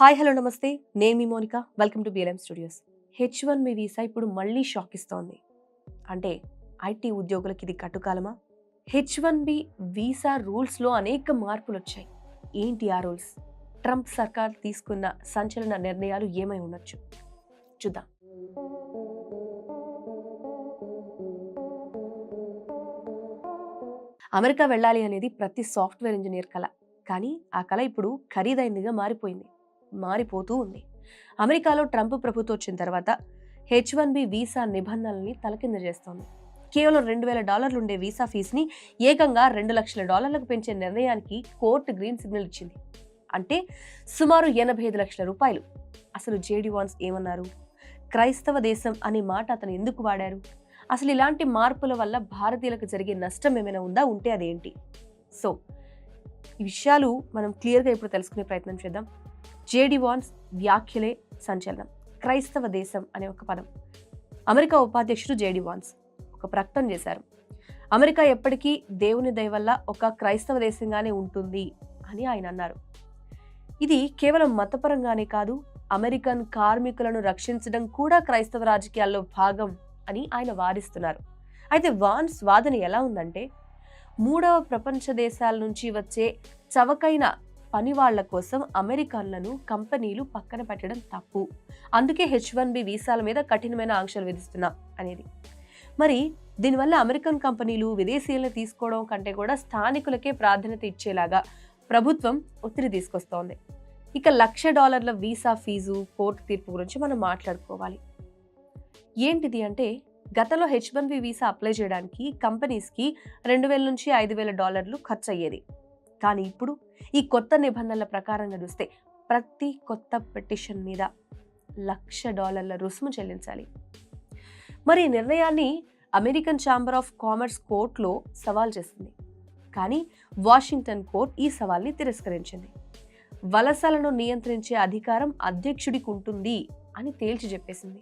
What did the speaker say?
Hi hello నమస్తే. నేను మీ Monika. Welcome to BLM studios H one B visa ఇప్పుడు మళ్ళీ షాక్ ఇస్తోంది అంటే ఐటీ ఉద్యోగులకి ఇది కట్టుకాలమా? హెచ్ వన్ బి వీసా రూల్స్లో అనేక మార్పులు వచ్చాయి ఏంటి ఆ రూల్స్? ట్రంప్ సర్కార్ తీసుకున్న సంచలన నిర్ణయాలు ఏమై ఉండొచ్చు? చూద్దాం. అమెరికా వెళ్ళాలి అనేది ప్రతి సాఫ్ట్వేర్ ఇంజనీర్ కళ కానీ ఆ కళ ఇప్పుడు ఖరీదైందిగా మారిపోయింది. మారిపోతూ ఉంది. అమెరికాలో ట్రంప్ ప్రభుత్వం వచ్చిన తర్వాత హెచ్ వన్ బి వీసా నిబంధనల్ని తలకింద చేస్తోంది కేవలం రెండు వేల డాలర్లు ఉండే వీసా ఫీజుని ఏకంగా రెండు లక్షల డాలర్లకు పెంచే నిర్ణయానికి కోర్టు గ్రీన్ సిగ్నల్ ఇచ్చింది. అంటే సుమారు ఎనభై ఐదు లక్షల రూపాయలు. అసలు జేడి వాన్స్ ఏమన్నారు? క్రైస్తవ దేశం అనే మాట అతను ఎందుకు వాడారు? అసలు ఇలాంటి మార్పుల వల్ల భారతీయులకు జరిగే నష్టం ఏమైనా ఉందా? ఉంటే అదేంటి? సో ఈ విషయాలు మనం క్లియర్గా ఇప్పుడు తెలుసుకునే ప్రయత్నం చేద్దాం. జేడివాన్స్ వ్యాఖ్యలే సంచలనం. క్రైస్తవ దేశం అనే ఒక పదం. అమెరికా ఉపాధ్యక్షుడు జేడి వాన్స్ ఒక ప్రకటన చేశారు. అమెరికా ఎప్పటికీ దేవుని దయ వల్ల ఒక క్రైస్తవ దేశంగానే ఉంటుంది అని ఆయన అన్నారు. ఇది కేవలం మతపరంగానే కాదు అమెరికన్ కార్మికులను రక్షించడం కూడా క్రైస్తవ రాజకీయాల్లో భాగం అని ఆయన వాదిస్తున్నారు. అయితే వాన్స్ వాదన ఎలా ఉందంటే మూడవ ప్రపంచ దేశాల నుంచి వచ్చే చవకైన పని వాళ్ళ కోసం అమెరికన్లను కంపెనీలు పక్కన పెట్టడం తప్పు. అందుకే హెచ్ వన్ బి వీసాల మీద కఠినమైన ఆంక్షలు విధిస్తున్నాం అనేది. మరి దీనివల్ల అమెరికన్ కంపెనీలు విదేశీయులను తీసుకోవడం కంటే కూడా స్థానికులకే ప్రాధాన్యత ఇచ్చేలాగా ప్రభుత్వం ఒత్తిడి తీసుకొస్తోంది. ఇక లక్ష డాలర్ల వీసా ఫీజు కోర్టు తీర్పు గురించి మనం మాట్లాడుకోవాలి. ఏంటిది అంటే గతంలో H one B visa apply చేయడానికి కంపెనీస్కి రెండు వేల నుంచి ఐదు వేల డాలర్లు ఖర్చు అయ్యేది కానీ ఇప్పుడు ఈ కొత్త నిబంధనల ప్రకారంగా చూస్తే ప్రతి కొత్త పిటిషన్ మీద లక్ష డాలర్ల రుసుము చెల్లించాలి. మరి ఈ నిర్ణయాన్ని అమెరికన్ ఛాంబర్ ఆఫ్ కామర్స్ కోర్టులో సవాల్ చేసింది. కానీ వాషింగ్టన్ కోర్ట్ ఈ సవాల్ని తిరస్కరించింది. వలసలను నియంత్రించే అధికారం అధ్యక్షుడికి ఉంటుంది అని తేల్చి చెప్పేసింది.